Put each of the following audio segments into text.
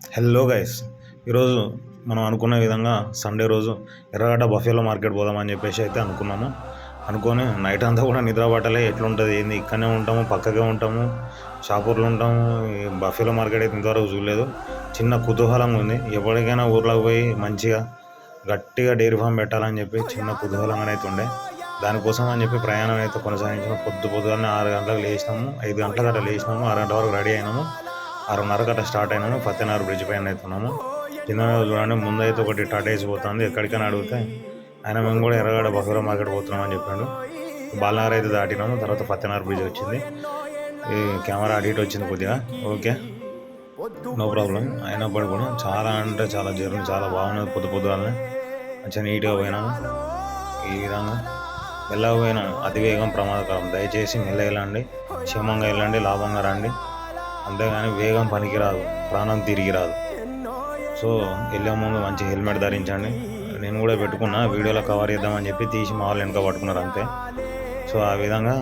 Hello guys ఈరోజు మనం అనుకున్న విధంగా సండే రోజు ఎర్రగడ్డ బఫేలో మార్కెట్ పోదామని చెప్పేసి అయితే అనుకున్నాము. అనుకొని నైట్ అంతా కూడా నిద్ర పట్టలే. ఎట్లుంటుంది ఏంది? ఇక్కడనే ఉంటాము పక్కకే ఉంటాము షాపూర్లో ఉంటాము. బఫేలో మార్కెట్ అయితే ఇంతవరకు చూడలేదు. చిన్న కుతూహలంగా ఉంది. ఎప్పటికైనా ఊర్లోకి పోయి మంచిగా గట్టిగా డైరీ ఫామ్ పెట్టాలని చెప్పి చిన్న కుతూహలంగా అయితే ఉండే. దానికోసం అని చెప్పి ప్రయాణం అయితే కొనసాగించాము పొద్దు పొద్దుగానే ఆరు గంటలకు లేచినాము. ఐదు గంటలకు అట్లా లేచినాము. ఆరు గంటల వరకు రెడీ అయినాము. ఆరున్నర గట్ట స్టార్ట్ అయినాము ఫతేనగర్ బ్రిడ్జ్ పైన అవుతున్నాము. కింద చూడండి ముందు అయితే ఒకటి టాటా ఏసి పోతుంది. ఎక్కడికైనా అడిగితే ఆయన మేము కూడా ఎర్రగడ బఫేలో మార్కెట్ పోతున్నాం అని చెప్పాడు. బాలనగర్ అయితే దాటినాము తర్వాత ఫతేనగర్ బ్రిడ్జ్ వచ్చింది. ఈ కెమెరా అటు ఇటు వచ్చింది కొద్దిగా. ఓకే. No problem. అయినప్పుడు కూడా చాలా అంటే చాలా జర్నీ చాలా బాగున్నది. పొద్దు పొద్దుగాలనే మంచిగా నీట్గా పోయినాము. ఈ విధంగా మెల్లగా అతివేగం ప్రమాదకరం. దయచేసి మెల్ల వెళ్ళండి క్షేమంగా వెళ్ళండి లాభంగా రండి. అంతేగాని వేగం పనికిరాదు ప్రాణం తిరిగి రాదు సో వెళ్ళే ముందు మంచి హెల్మెట్ ధరించండి. నేను కూడా పెట్టుకున్నా వీడియోలో కవర్ చేద్దామని చెప్పి తీసి మా వాళ్ళు వెనక పట్టుకున్నారు అంతే. సో ఆ విధంగా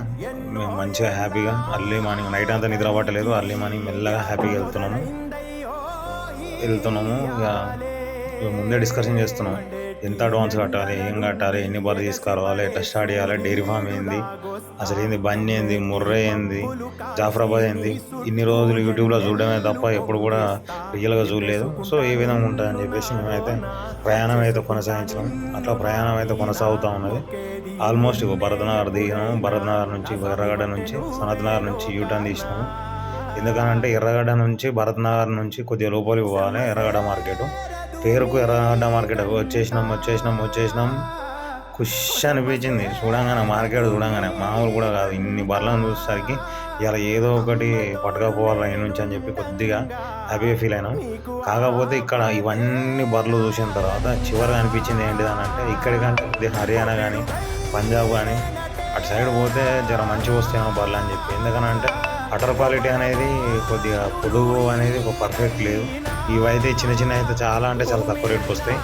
మేము మంచిగా హ్యాపీగా అర్లీ మార్నింగ్ నైట్ అంతా నిద్ర పట్టలేదు. అర్లీ మార్నింగ్ మెల్లగా హ్యాపీగా వెళ్తున్నాము. వెళ్తున్నాము. ఇక ఇక ముందే డిస్కషన్ చేస్తున్నాం ఎంత అడ్వాన్స్ కట్టాలి ఏం కట్టాలి ఎన్ని బార్ తీసుకురావాలి ఎట్లా స్టార్ట్ చేయాలి డైరీ ఫామ్ ఏంది అసలు ఏంది బన్ ఏంది ముర్రే ఏంది జాఫరాబాద్ ఏంది ఇన్ని రోజులు యూట్యూబ్లో చూడడమే తప్ప ఎప్పుడు కూడా రియల్గా చూడలేదు. సో ఏ విధంగా ఉంటుందని చెప్పేసి మేమైతే ప్రయాణం అయితే కొనసాగించడం అట్లా ప్రయాణం అయితే కొనసాగుతూ ఉన్నది. ఆల్మోస్ట్ భరతనగర్ దిగినాము. భరతనగర్ నుంచి ఎర్రగడ్డ నుంచి సనత్నగర్ నుంచి యూటర్న్ తీసినాము. ఎందుకనంటే ఎర్రగడ్డ నుంచి భరతనగర్ నుంచి కొద్దిగా లోపలికి పోవాలి ఎర్రగడ్డ మార్కెట్. పేరుకు ఎర్రగడ్డ మార్కెట్ వచ్చేసినాం వచ్చేసినాం వచ్చేసినాం. ఖుష్ అనిపించింది. చూడంగానే మార్కెట్ చూడంగానే. మామూలు కూడా కాదు. ఇన్ని బర్లను చూసేసరికి ఇలా ఏదో ఒకటి పట్టుకపోవాలి ఈ నుంచి అని చెప్పి కొద్దిగా హ్యాపీగా ఫీల్ అయినాం. కాకపోతే ఇక్కడ ఇవన్నీ బర్రెలు చూసిన తర్వాత చివరిగా అనిపించింది ఏంటిది అని అంటే ఇక్కడికంటే కొద్దిగా హర్యానా కానీ పంజాబ్ కానీ అటు సైడ్ పోతే జర మంచిగా వస్తాయేమో బర్రెలు అని చెప్పి. ఎందుకనంటే అటర్ క్వాలిటీ అనేది కొద్దిగా పొడుగు అనేది ఒక పర్ఫెక్ట్ లేదు. ఇవైతే చిన్న చిన్న అయితే చాలా అంటే చాలా తక్కువ రేటుకి వస్తాయి.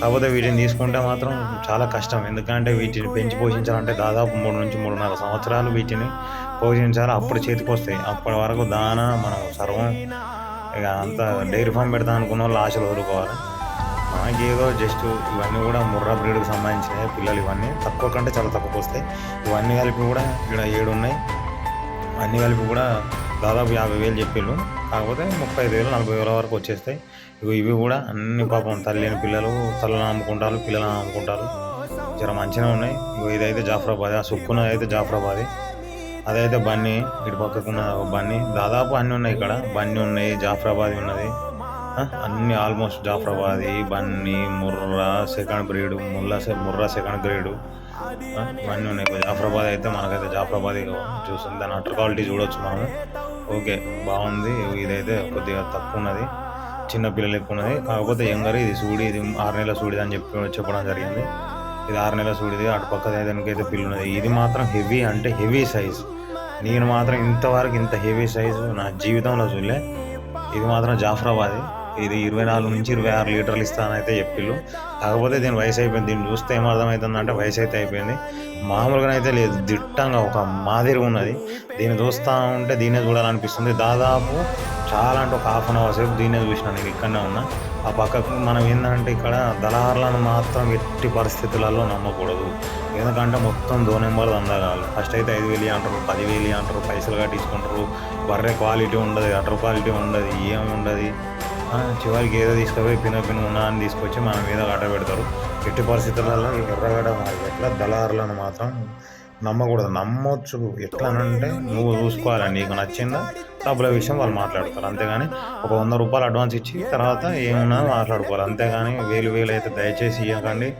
కాకపోతే వీటిని తీసుకుంటే మాత్రం చాలా కష్టం. ఎందుకంటే వీటిని పెంచి పోషించాలంటే దాదాపు మూడు నుంచి మూడున్నర సంవత్సరాలు వీటిని పోషించాలి. అప్పుడు చేతికి వస్తాయి. అప్పటి వరకు దాన మనం సర్వం ఇక అంత డైరీ ఫామ్ పెడతాం అనుకున్న వాళ్ళు ఆశలు వదులుకోవాలి. మనకేదో జస్ట్ ఇవన్నీ కూడా ముర్రా బ్రీడ్కి సంబంధించినవి పిల్లలు ఇవన్నీ. తక్కువ కంటే చాలా తక్కువ వస్తాయి. ఇవన్నీ కలిపి కూడా ఇక్కడ ఏడు ఉన్నాయి. అన్నీ కలిపి కూడా దాదాపు యాభై వేలు చెప్పిళ్ళు. కాకపోతే ముప్పై ఐదు వేలు నలభై వేల వరకు వచ్చేస్తాయి. ఇవి ఇవి కూడా అన్ని పాపం తల్లిని పిల్లలు తల్లను అమ్ముకుంటారు పిల్లలను అమ్ముకుంటారు. జర మంచిగా ఉన్నాయి. ఇగో ఇదైతే జాఫరాబాద్ ఆ సుక్కున్నది అయితే జాఫరాబాద్. అదైతే బన్నీ ఇటు పక్కకున్న బన్నీ. దాదాపు అన్నీ ఉన్నాయి ఇక్కడ. బన్నీ ఉన్నాయి జాఫరాబాద్ ఉన్నది. అన్ని almost Jafarabad. Banni Murrah second breed Mullah Murrah second grade. ఆ, ఇవన్నీ ఉన్నాయి. జాఫరాబాద్ అయితే మనకైతే జాఫరాబాద్ చూస్తుంది దాని అటర్ క్వాలిటీ చూడొచ్చు మనము. ఓకే బాగుంది. ఇదైతే కొద్దిగా తక్కువ ఉన్నది చిన్న పిల్లలు ఎక్కువ ఉన్నది కాకపోతే యంగర్ ఇది సూడి ఇది ఆరు నెలల సూడిది అని చెప్పి చెప్పడం జరిగింది. ఇది ఆరు నెలల సూడిది. అటు పక్క దానికైతే పిల్లు ఉన్నది ఇది మాత్రం హెవీ అంటే హెవీ సైజ్. నేను మాత్రం ఇంతవరకు ఇంత హెవీ సైజు నా జీవితంలో చూడలే. ఇది మాత్రం జాఫరాబాద్. ఇది ఇరవై నాలుగు నుంచి ఇరవై ఆరు లీటర్లు ఇస్తానైతే చెప్పిళ్ళు. కాకపోతే దీని వయసు అయిపోయింది. దీన్ని చూస్తే ఏమర్థమవుతుందంటే వయసు అయితే అయిపోయింది. మామూలుగా అయితే లేదు. దిట్టంగా ఒక మాదిరి ఉన్నది. దీన్ని చూస్తూ ఉంటే దీన్నే చూడాలనిపిస్తుంది. దాదాపు చాలా అంటే ఒక హాఫ్ అన్ అవర్ సేపు దీన్నే చూసిన నేను ఇక్కడనే ఉన్నా. ఆ పక్కకు మనం ఏంటంటే ఇక్కడ దళారులను మాత్రం ఎట్టి పరిస్థితులలో నమ్మకూడదు. ఎందుకంటే మొత్తం దో నెంబర్ అందగాలి ఫస్ట్ అయితే ఐదు వేలు అంటారు పదివేలు అంటారు పైసలు కట్టించుకుంటారు. బర్రె క్వాలిటీ ఉండదు అటర్ క్వాలిటీ ఉండదు ఏం ఉండదు. చివరికి ఏదో తీసుకుపోయి పిన పిన్ ఉన్నా అని తీసుకొచ్చి మన మీద గడ్డ పెడతారు. ఎట్టి పరిస్థితులలో ఎర్రగడ ఎట్లా దళారులను మాత్రం నమ్మకూడదు. నమ్మొచ్చు. ఎట్లా అంటే నువ్వు చూసుకోవాలి. నీకు నచ్చిందా? డబ్బుల విషయం వాళ్ళు మాట్లాడతారు. అంతేగాని ఒక వంద రూపాయలు అడ్వాన్స్ ఇచ్చి తర్వాత ఏమున్నా మాట్లాడుకోవాలి. అంతేగాని వేలు వేలు అయితే దయచేసి ఇవ్వకండి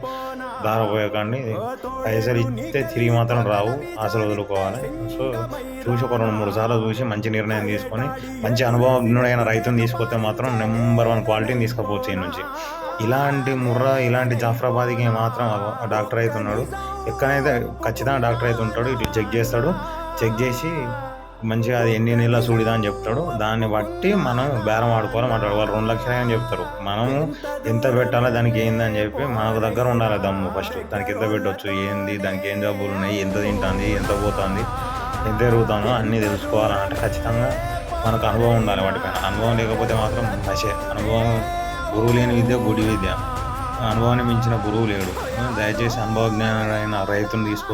దారపోయకండి పైసలు ఇస్తే తిరిగి మాత్రం రావు. ఆశలు వదులుకోవాలి. సో చూసి ఒక రెండు మూడు సార్లు చూసి మంచి నిర్ణయం తీసుకొని మంచి అనుభవజ్ఞుడైన రైతుని తీసుకొస్తే మాత్రం నెంబర్ వన్ క్వాలిటీని తీసుకుపోవచ్చు ఈ నుంచి. ఇలాంటి ముర్రా ఇలాంటి జాఫరాబాద్కి మాత్రం డాక్టర్ అయితే ఉన్నాడు. ఎక్కడైతే ఖచ్చితంగా డాక్టర్ అయితే ఉంటాడు ఇటు చెక్ చేస్తాడు. చెక్ చేసి మంచిగా అది ఎన్ని నెలల సూడిదా అని చెప్తాడు దాన్ని బట్టి మనం బేరం ఆడుకోవాలి మాట్లాడు వాళ్ళు రెండు లక్షలే అని చెప్తారు. మనము ఎంత పెట్టాలో దానికి ఏంది అని చెప్పి మనకు దగ్గర ఉండాలి దమ్ము ఫస్ట్. దానికి ఎంత పెట్టవచ్చు ఏంది దానికి ఏం జబ్బులు ఉన్నాయి ఎంత తింటుంది ఎంత పోతుంది ఎంత ఎరుగుతుందో అన్నీ తెలుసుకోవాలంటే ఖచ్చితంగా మనకు అనుభవం ఉండాలి వాటిపైన అనుభవం లేకపోతే మాత్రం నశే అనుభవం గురువు లేని విద్య గుడి విద్య. అనుభవాన్ని మించిన గురువు లేడు. దయచేసి అనుభవజ్ఞులైన రైతుని తీసుకు